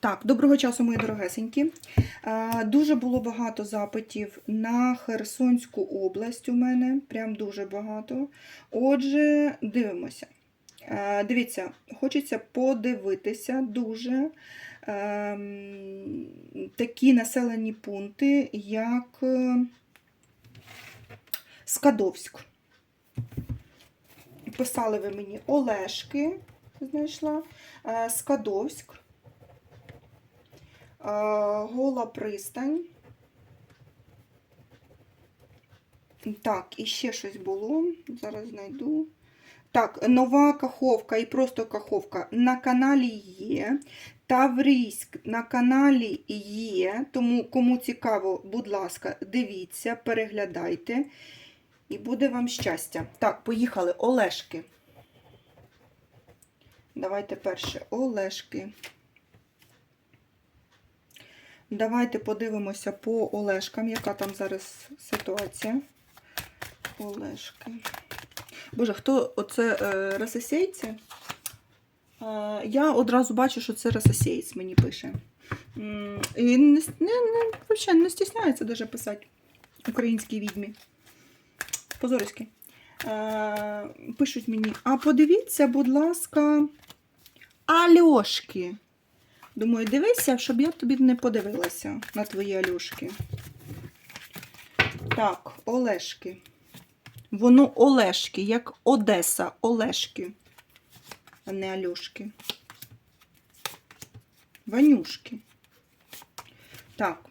Так, доброго часу, мої дорогесенькі. Е, Дуже було багато запитів на Херсонську область у мене, прям дуже багато. Отже, дивимося. Е, Дивіться, хочеться подивитися дуже ем, такі населені пункти, як е, Скадовськ. Писали ви мені Олешки, знайшла, Скадовськ. Е, Гола пристань. Так, і ще щось було. Зараз знайду. Так, нова каховка і просто каховка на каналі є. Таврійськ на каналі є. Тому, кому цікаво, будь ласка, дивіться, переглядайте. І буде вам щастя. Так, поїхали. Олешки. Давайте перше. Олешки. Давайте подивимося по Олешкам, яка там зараз ситуація. Олешки. Боже, хто оце е, рососейці? Е, я одразу бачу, що це рососеєць мені пише. І не, не, не, вообще не стісняється даже писати українській відьмі. Позориськи. Е, пишуть мені, а подивіться, будь ласка, Альошки. Думаю, дивися, щоб я тобі не подивилася на твої Альошки. Так, Олешки. Воно Олешки, як Одеса, Олешки, а не Альошки. Ванюшки. Так.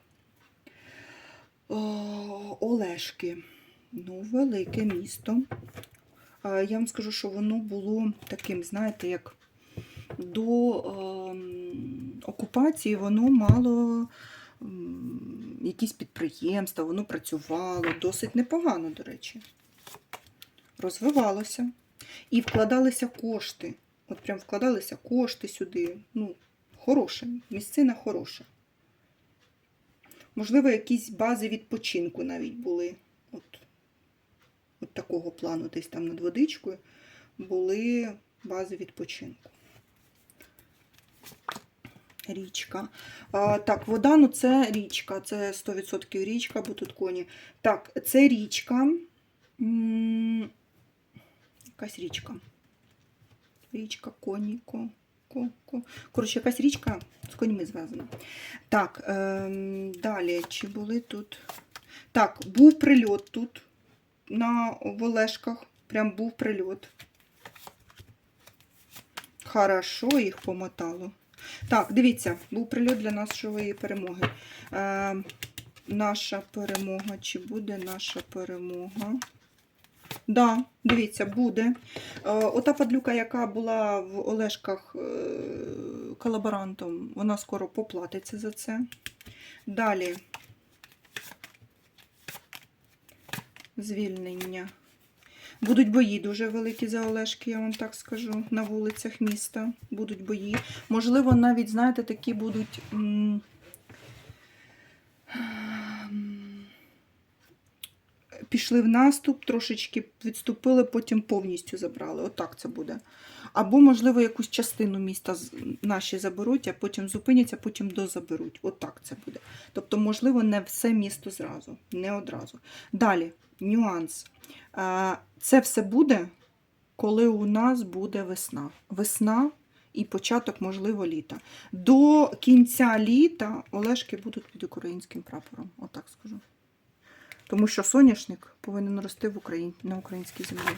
О, Олешки. Ну, велике місто. Я вам скажу, що воно було таким, знаєте, як до окупації воно мало якісь підприємства, воно працювало досить непогано, до речі. Розвивалося. І вкладалися кошти. От прям вкладалися кошти сюди. Ну, хороше, місцина хороша. Можливо, якісь бази відпочинку навіть були. От, от такого плану, десь там над водичкою, були бази відпочинку. Річка. А, так, вода, ну це річка. Це 100% річка, бо тут коні. Так, це річка. М, Якась річка. Річка, коні, ко, ко, ко. Коротше, якась річка з конями зв'язана. Так, ем, далі, чи були тут. Так, був прильот тут на в Олешках. Прям був прильот. Хорошо їх помотало. Так, дивіться, був прильот для нашої перемоги. Е, наша перемога. Чи буде наша перемога? Да, дивіться, буде. Е, ота падлюка, яка була в Олешках е, колаборантом, вона скоро поплатиться за це. Далі. Звільнення. Будуть бої дуже великі за Олешки, я вам так скажу, на вулицях міста. Будуть бої. Можливо, навіть, знаєте, такі будуть. м, м, Пішли в наступ, трошечки відступили, потім повністю забрали. Отак це буде. Або, можливо, якусь частину міста наші заберуть, а потім зупиняться, потім дозаберуть. Отак це буде. Тобто, можливо, не все місто зразу, не одразу. Далі, нюанс. Е, Це все буде, коли у нас буде весна. Весна і початок, можливо, літа. До кінця літа Олешки будуть під українським прапором. Отак скажу. Тому що соняшник повинен рости в Україні, на українській землі.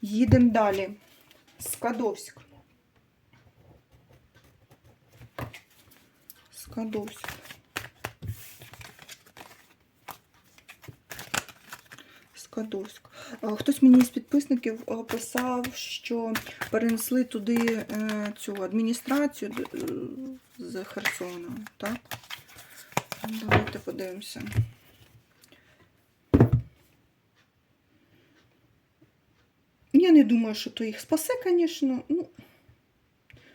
Їдемо далі. Скадовськ. Скадовськ. Скадовськ. Хтось мені із підписників писав, що перенесли туди е, цю адміністрацію е, з Херсона. Так? Давайте подивимося. Я не думаю, що то їх спасе, звісно. Ну,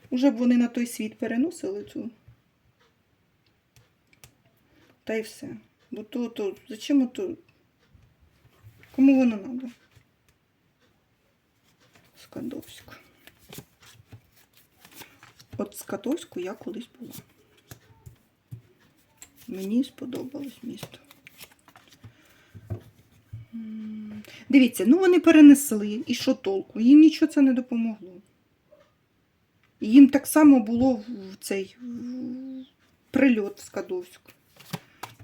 уже б вони на той світ переносили цю. Та й все. Бо то, то, зачем то? Кому воно треба? Скадовськ. От з Катовську я колись була. Мені сподобалось місто. Дивіться, ну вони перенесли, і що толку? Їм нічого це не допомогло. Їм так само було в цей в прильот в Скадовську.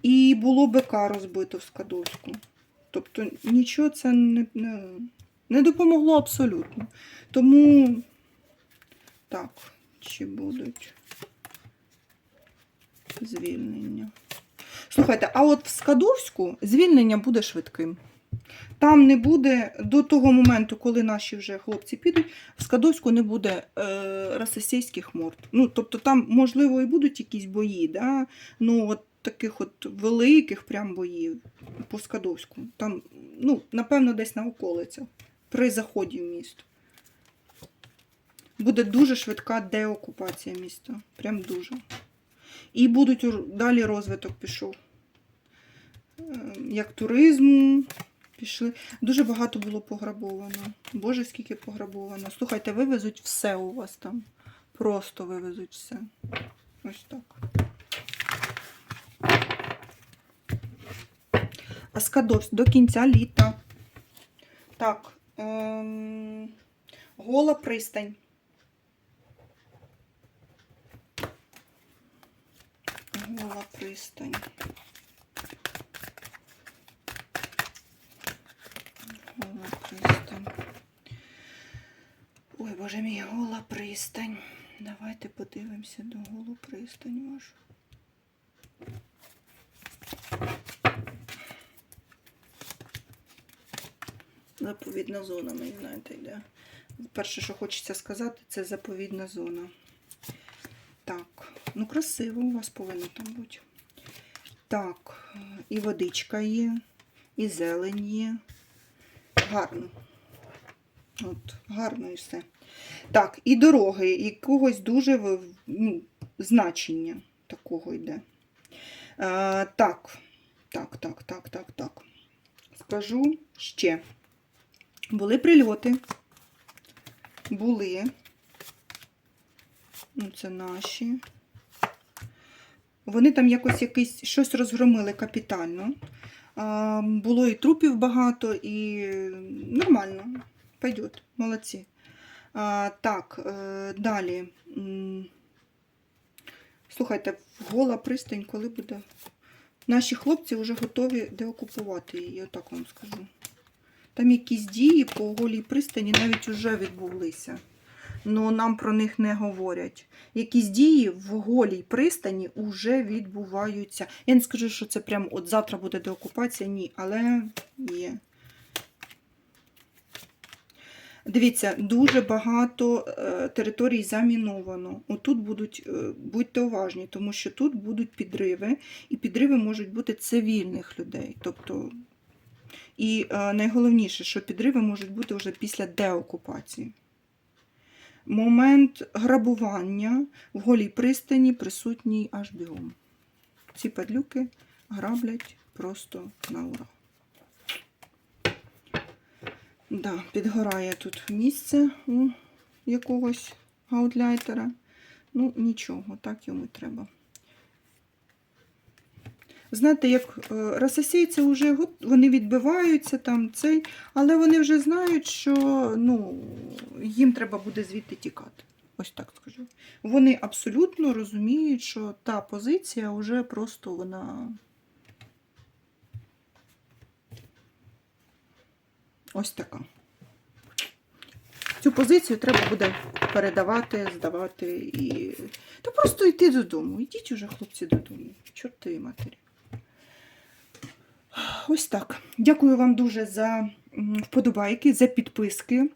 І було БК розбито в Скадовську. Тобто нічого це не, не, не допомогло абсолютно. Тому так, чи будуть звільнення. Слухайте, а от в Скадовську звільнення буде швидким. Там не буде до того моменту, коли наші вже хлопці підуть, в Скадовську не буде е, російських морд. Ну, тобто там, можливо, і будуть якісь бої, да? ну от таких от великих прям боїв по Скадовську. Там, ну, напевно, десь на околицях, при заході в місто. Буде дуже швидка деокупація міста. Прям дуже. І будуть далі розвиток пішов. Е, Як туризму пішли. Дуже багато було пограбовано. Боже, скільки пограбовано. Слухайте, вивезуть все у вас там. Просто вивезуть все. Ось так. Аскадовсь до кінця літа. Так. Ем... Гола пристань. Гола пристань. Гола пристань. Ой, боже мій, гола пристань. Давайте подивимося до голу пристань вашу. Заповідна зона, мені знаєте, йде. Перше, що хочеться сказати, це заповідна зона. Так, ну красиво у вас повинно там бути. Так, і водичка є, і зелень є. Гарно. От, гарно і все. Так, і дороги, якогось дуже ну, значення такого йде. А, так, так, так, так, так, так. Скажу ще. Були прильоти. Були. Ну, це наші. Вони там якось якийсь щось розгромили капітально. А, було і трупів багато, і нормально. Пойдет, молодці. А, так, е, далі. Слухайте, гола пристань, коли буде? Наші хлопці вже готові деокупувати її, отак вам скажу. Там якісь дії по голій пристані навіть вже відбулися. Ну нам про них не говорять. Якісь дії в голій пристані вже відбуваються. Я не скажу, що це прям от завтра буде деокупація, ні, але є. Дивіться, дуже багато е, територій заміновано. Отут будуть, е, будьте уважні, тому що тут будуть підриви, і підриви можуть бути цивільних людей. Тобто, і е, найголовніше, що підриви можуть бути вже після деокупації. Момент грабування в голій пристані присутній аж бігом. Ці падлюки граблять просто на ура. Да, підгорає тут місце у якогось гаутляйтера. Ну, нічого, так йому треба. Знаєте, як е, вже вони відбиваються там цей, але вони вже знають, що ну, їм треба буде звідти тікати. Ось так скажу. Вони абсолютно розуміють, що та позиція вже просто вона. Ось така. Цю позицію треба буде передавати, здавати і. Та просто йти додому. Йдіть уже, хлопці, додому. Чортові матері. Ось так. Дякую вам дуже за вподобайки, за підписки,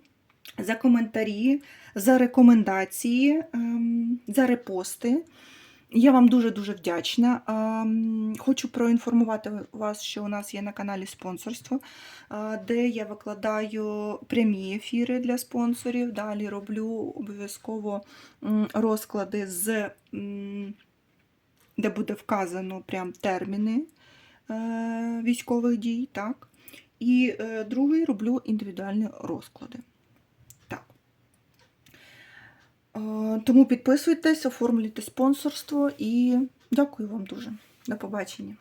за коментарі, за рекомендації, ем, за репости. Я вам дуже-дуже вдячна. Ем, Хочу проінформувати вас, що у нас є на каналі спонсорство, е, де я викладаю прямі ефіри для спонсорів. Далі роблю обов'язково розклади з де буде вказано прям терміни військових дій, так. І е, другий роблю індивідуальні розклади. Так. Е, Тому підписуйтесь, оформлюйте спонсорство і дякую вам дуже. До побачення.